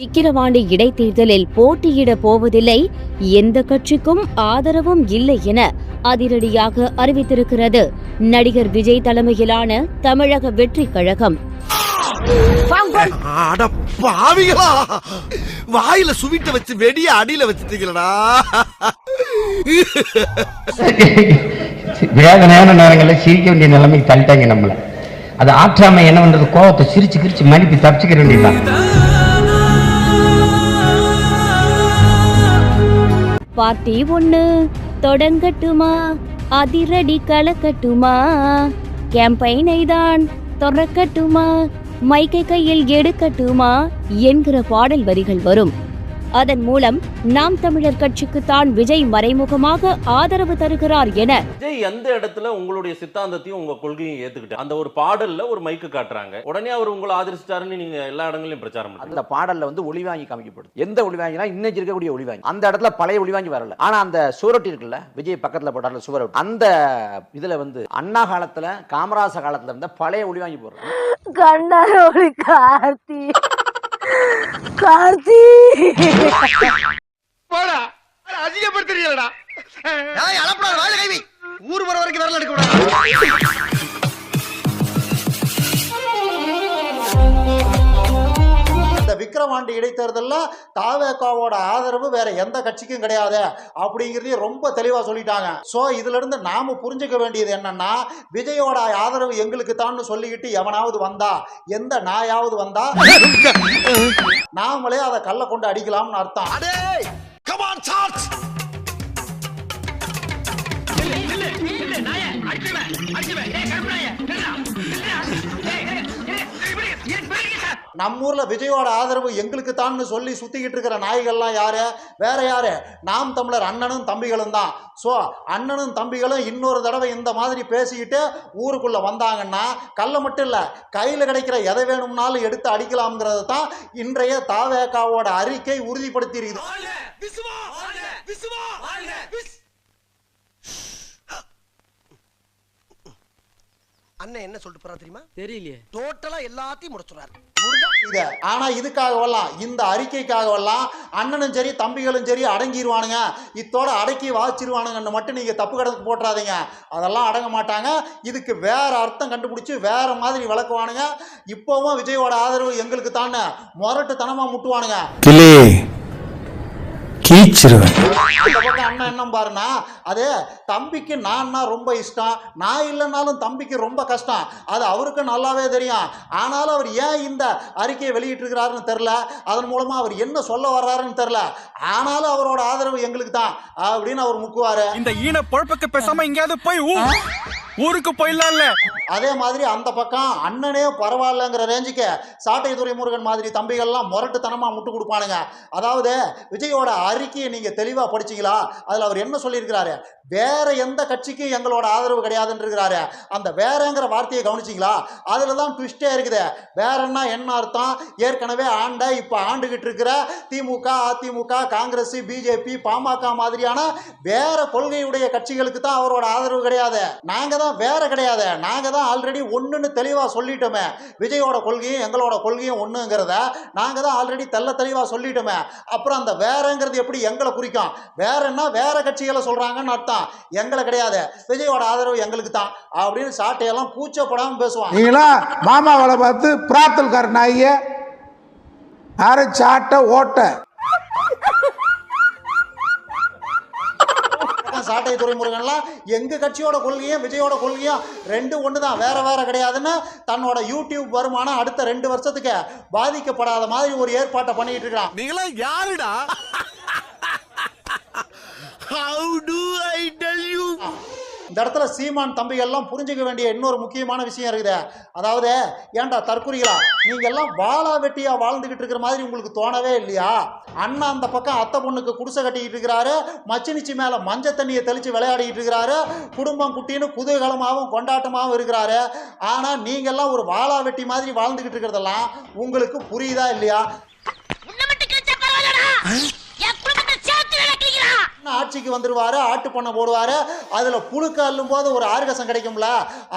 விக்கிரவாண்டி இடைத்தேர்தலில் போட்டியிட போவதில்லை. எந்த கட்சிக்கும் ஆதரவும் இல்லை என அதிரடியாக அறிவித்திருக்கிறது. நடிகர் விஜய் தலைமையிலான தமிழக வெற்றி கழகம். வாயில சுவிட்ட வச்சு வெடிய அடியில வச்சுட்டீங்களடா. வேதனையான நேரங்களில் சிரிக்க வேண்டிய நிலைமைக்கு தள்ளிட்டாங்க நம்மள. அது ஆற்றாம என்ன பண்றது? கோவத்தை சிரிச்சு கிரிச்சு மனுப்பி தப்பிச்சுக்கிற வேண்டியதுதான். பார்ட்டி ஒன்று தொடங்கட்டுமா? அதிரடி கலக்கட்டுமா? கேம்பெயினை தான் தொடக்கட்டுமா மைக்கை கையில் எடுக்கட்டுமா? என்கிற பாடல் வரிகள் வரும். அதன் மூலம் நாம் தமிழர் கட்சிக்கு தான் விஜய் மறைமுகமாக ஆதரவு தருகிறார் என விஜய் எந்த இடத்துல உங்களுடைய சித்தாந்தத்தையும் உங்க கொள்கையும் ஏத்துக்கிட்டு அந்த ஒரு பாடல்ல ஒரு மைக்கு காட்டுறாங்க. உடனே அவர் உங்களை ஆதரிச்சிட்டாருன்னு நீங்க எல்லா இடங்களையும் பிரச்சாரம் அந்த பாடல்ல வந்து ஒளிவாங்கி காமிக்கப்படுது. எந்த ஒளிவாங்கினா இன்னைக்கு இருக்கக்கூடிய ஒளிவாங்கி அந்த இடத்துல பழைய ஒளிவாங்கி வரல. ஆனா அந்த சுவரொட்டி இருக்குல்ல விஜய் பக்கத்துல போட்டார்ல சுவரொட்டி அந்த இதுல வந்து அண்ணா காலத்துல காமராச காலத்துல இருந்த பழைய ஒளிவாங்கி போடுறாங்க. கண்டாரோளி கார்த்தி. கார்த்தி! போடா அதிகப்படுத்துறீங்களடா அளப்படா வாயில கைவி ஊர் வர வரைக்கும் வரல எடுக்க கூடாது இந்த விக்கிரவாண்டி இடைத்தேர்தல்ல தாவேகாவோட ஆதரவு வேற எந்த கட்சிக்கும் கிடையாது அப்படிங்கிறதையும் ரொம்ப தெளிவா சொல்லிட்டாங்க. சோ இதுல இருந்து நாம புரிஞ்சுக்க வேண்டியது என்னன்னா விஜயோட ஆதரவு எங்களுக்கு தான் சொல்லிக்கிட்டு எவனாவது வந்தா எந்த நாயாவது வந்தா நாமளே அதை கல்ல கொண்டு அடிக்கலாம்னு அர்த்தம். அடே கமான் சார்ஜ் நம்ம ஊர்ல விஜயோட ஆதரவு எங்களுக்கு தான் சொல்லி சுத்திக்கிட்டு இருக்கிற நாய்கள்லாம் யாரு? வேற யாரு? நாம் தமிழர் அண்ணனும் தம்பிகளும் தான். ஸோ அண்ணனும் தம்பிகளும் இன்னொரு தடவை இந்த மாதிரி பேசிக்கிட்டு ஊருக்குள்ள வந்தாங்கன்னா கல்ல மட்டும் இல்லை கையில் கிடைக்கிற எதை வேணும்னாலும் எடுத்து அடிக்கலாம்ங்கிறது தான் இன்றைய தாவேகாவோட அறிக்கை உறுதிப்படுத்தி இருக்குது அண்ணன் என்ன சொல்லிட்டு போறா தெரியுமா? தெரியலையே. டோட்டலா எல்லாத்தையும் முடிச்சுறாரு இது. ஆனா இதுக்காகவெல்லாம் இந்த அறிக்கைக்காகவெல்லாம் அண்ணனும் சரி தம்பிகளும் சரி அடங்கிடுவானுங்க இத்தோட அடக்கி வாச்சிருவானுங்கன்னு மட்டும் நீங்க தப்பு கணக்கு போட்டுறாதீங்க. அதெல்லாம் அடங்க மாட்டாங்க. இதுக்கு வேற அர்த்தம் கண்டுபிடிச்சு வேற மாதிரி விளக்குவானுங்க. இப்போவும் விஜயோட ஆதரவு எங்களுக்கு தானே முரட்டுத்தனமா முட்டுவானுங்க. கீச்சிருவேன் அண்ணன் என்ன பாருன்னா அது தம்பிக்கு நான்னா ரொம்ப இஷ்டம். நான் இல்லைனாலும் தம்பிக்கு ரொம்ப கஷ்டம். அது அவருக்கு நல்லாவே தெரியும். ஆனாலும் அவர் ஏன் இந்த அறிக்கையை வெளியிட்டிருக்கிறாருன்னு தெரில அதன் மூலமா அவர் என்ன சொல்ல வர்றாருன்னு தெரில ஆனாலும் அவரோட ஆதரவு எங்களுக்கு தான் அப்படின்னு அவர் முக்குவாரு. இந்த ஈன பொழப்புக்கு பேசாம எங்கேயாவது போய் ஊருக்கு போயிடலாம்ல. அதே மாதிரி அந்த பக்கம் அண்ணனே பரவாயில்லங்கிற ரேஞ்சுக்கு சாட்டை துறைமுருகன் மாதிரி தம்பிகள்லாம் முரட்டுத்தனமாக முட்டு கொடுப்பானுங்க. அதாவது விஜயோட அறிக்கையை நீங்கள் தெளிவாக படிச்சிங்களா? அதில் அவர் என்ன சொல்லியிருக்கிறாரு? வேற எந்த கட்சிக்கும் எங்களோட ஆதரவு கிடையாதுன்னு இருக்கிறாரு அந்த வேறங்கிற வார்த்தையை கவனிச்சிங்களா? அதில் தான் ட்விஸ்டே இருக்குது. வேறன்னா என்ன அர்த்தம்? ஏற்கனவே ஆண்ட இப்போ ஆண்டுகிட்டு இருக்கிற திமுக அதிமுக காங்கிரஸ் பிஜேபி பாமக மாதிரியான வேற கொள்கையுடைய கட்சிகளுக்கு தான் அவரோட ஆதரவு கிடையாது. நாங்கள் தான் வேற கிடையாது. நாங்கள் தான் ஆல்ரெடி ஒன்றுன்னு தெளிவாக சொல்லிட்டோமே. விஜயோட கொள்கையும் எங்களோட கொள்கையும் ஒன்றுங்கிறத நாங்கள் தான் ஆல்ரெடி தெல்ல தெளிவாக சொல்லிட்டோமே. அப்புறம் அந்த வேறங்கிறது எப்படி எங்களை குறிக்கும்? வேறன்னா வேற கட்சிகளை சொல்கிறாங்கன்னு அர்த்தம். எங்களை கிடையாது. விஜயோட ஆதரவு எங்களுக்கு தான். அப்படின்னு சாட்டையெல்லாம் கூச்சப்படாமல் பேசுவான் நீங்களா மாமாவளை பார்த்து பிராத்தல்கார நாய யாரு சாட்டை ஓட்ட. சாட்டை துறைமுருகன்லாம் எங்க கட்சியோட கொள்கையும் விஜயோட கொள்கையும் ரெண்டு ஒன்று தான் வேற வேற கிடையாதுன்னு தன்னோட யூடியூப் வருமானம் அடுத்த ரெண்டு வருஷத்துக்கு பாதிக்கப்படாத மாதிரி ஒரு ஏற்பாட்டை பண்ணிட்டு இருக்கான். நீங்களா யாருடா? இடத்துல சீமான் தம்பிகள்லாம் புரிஞ்சுக்க வேண்டிய இன்னொரு முக்கியமான விஷயம் இருக்குது. அதாவது ஏன்டா தற்குறிகளா நீங்க எல்லாம் வாளா வெட்டியா வாழ்ந்துகிட்டு இருக்கிற மாதிரி உங்களுக்கு தோணவே இல்லையா? அண்ணா அந்த பக்கம் அத்தை பொண்ணுக்கு குடிசை கட்டிக்கிட்டு இருக்கிறாரு. மச்சினிச்சி மேல மஞ்சள் தண்ணியை தெளிச்சு விளையாடிட்டு இருக்கிறாரு. குடும்பம் குட்டின்னு குதூகலமாகவும் கொண்டாட்டமாகவும் இருக்கிறாரு. ஆனா நீங்க எல்லாம் ஒரு வாளா வெட்டி மாதிரி வாழ்ந்துகிட்டு இருக்கிறதெல்லாம் உங்களுக்கு புரியுதா இல்லையா? ஆட்சிக்கு வந்துடுவார் ஆட்டு பண்ண போடுவார். அதில் புழுக்க அள்ளும் போது ஒரு ஆர்கசம் கிடைக்கும்ல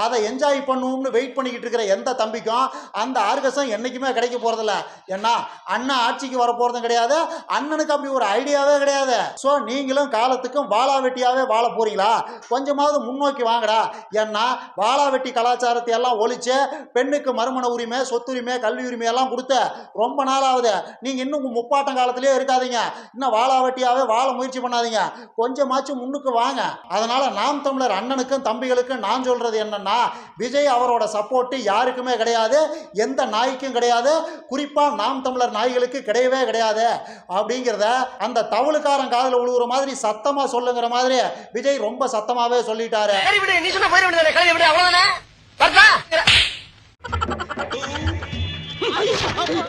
அதை என்ஜாய் பண்ணுவோம்னு வெயிட் பண்ணிக்கிட்டு இருக்கிற எந்த தம்பிக்கும் அந்த ஆர்கசம் என்றைக்குமே கிடைக்க போகிறதில்ல ஏன்னா அண்ணன் ஆட்சிக்கு வர கிடையாது அண்ணனுக்கு அப்படி ஒரு ஐடியாவே கிடையாது. ஸோ நீங்களும் காலத்துக்கும் வாழா வெட்டியாகவே வாழ போகிறீங்களா கொஞ்சமாவது முன்னோக்கி வாங்கடா. ஏன்னா வாழா வெட்டி கலாச்சாரத்தை எல்லாம் ஒழிச்சு பெண்ணுக்கு மறுமண உரிமை சொத்துரிமை கல்வி உரிமை எல்லாம் கொடுத்து ரொம்ப நாளாவது. நீங்கள் இன்னும் முப்பாட்டம் காலத்திலே இருக்காதீங்க. இன்னும் வாழா வெட்டியாகவே வாழ முயற்சி பண்ணாதீங்க. கொஞ்சமாச்சும் முன்னுக்கு வாங்க. அதனால நாம் தமிழர் அண்ணனுக்கும் தம்பிகளுக்கும் நான் சொல்றது என்னன்னா விஜய் அவரோட சப்போர்ட்டு யாருக்குமே கிடையாது எந்த நாய்க்கும் கிடையாது குறிப்பா நாம் தமிழர் நாய்களுக்கு கிடையவே கிடையாது அப்படிங்கிறத அந்த தவளுக்காரன் காதல உழுவுற மாதிரி சத்தமா சொல்லுங்கிற மாதிரி விஜய் ரொம்ப சத்தமாவே சொல்லிட்டாரு.